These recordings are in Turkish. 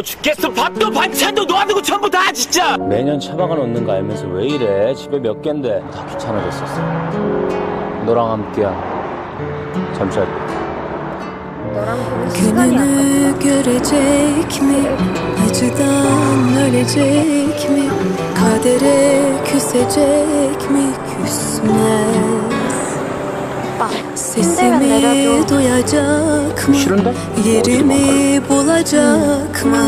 바빠 죽겠어 밥도 반찬도 놓아두고 전부 다 진짜 매년 차박아 놓는 거 알면서 왜 이래 집에 몇 갠데 다 귀찮아졌었어 너랑 함께한 잠시만 너랑 보는 시간이 Gününü 아깝다. görecek mi? Acıdan ölecek mi? Kadere küsecek mi? Küsmez 오빠, Sesimi duyacak mı? Yerimi bulacak mı?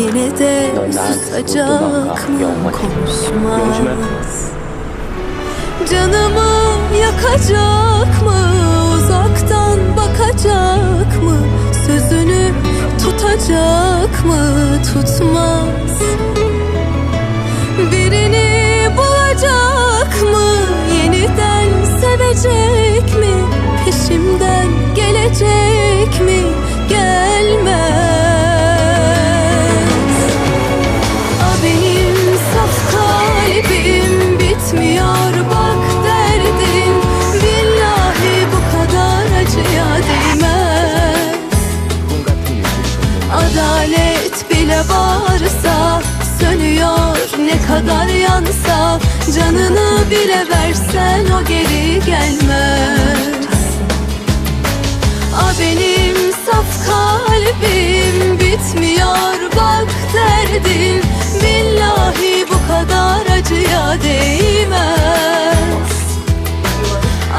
Yine de susacak mı? Konuşmaz Canımı Adalet bile varsa sönüyor ne kadar yansa Canını bile versen o geri gelmez. A benim saf kalbim bitmiyor bak derdin Billahi bu kadar acıya değmez.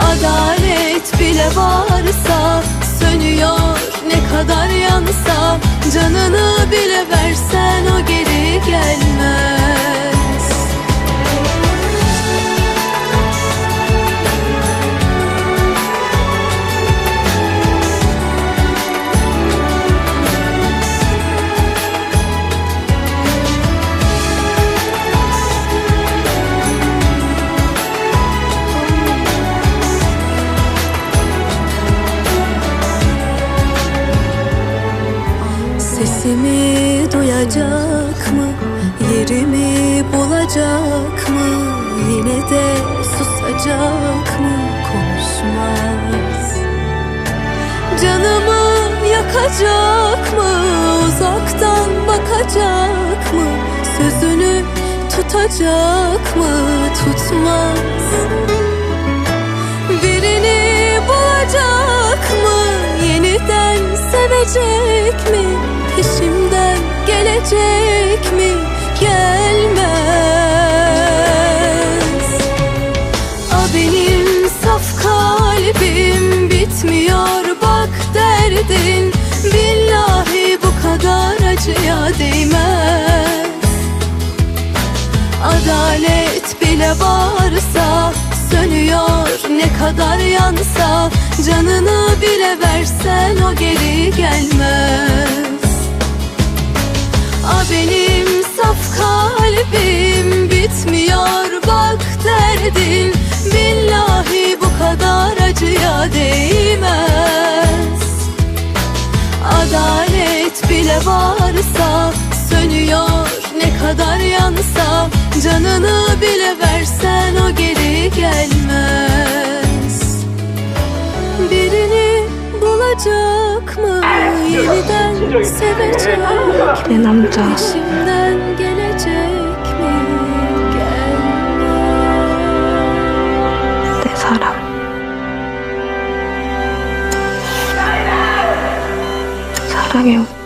Adalet bile varsa sönüyor kadar yansa Canını bile Sesimi duyacak mı? Yerimi bulacak mı? Yine de susacak mı? Konuşmaz Canımı yakacak mı? Uzaktan bakacak mı? Sözünü tutacak mı? Tutmaz Birini bulacak mı? Yeniden sevecek mi? Peşimden gelecek mi? Gelmez. A benim saf kalbim bitmiyor bak derdin. Billahi bu kadar acıya değmez. Adalet bile varsa sönüyor ne kadar yansa. Canını bile versen o geri gelmez kadar acıya değmez. Adalet bile varsa sönüyor ne kadar yansa Canını bile versen o geri gelmez. Birini bulacak mı? Yeniden sevecek 내 गया हूँ।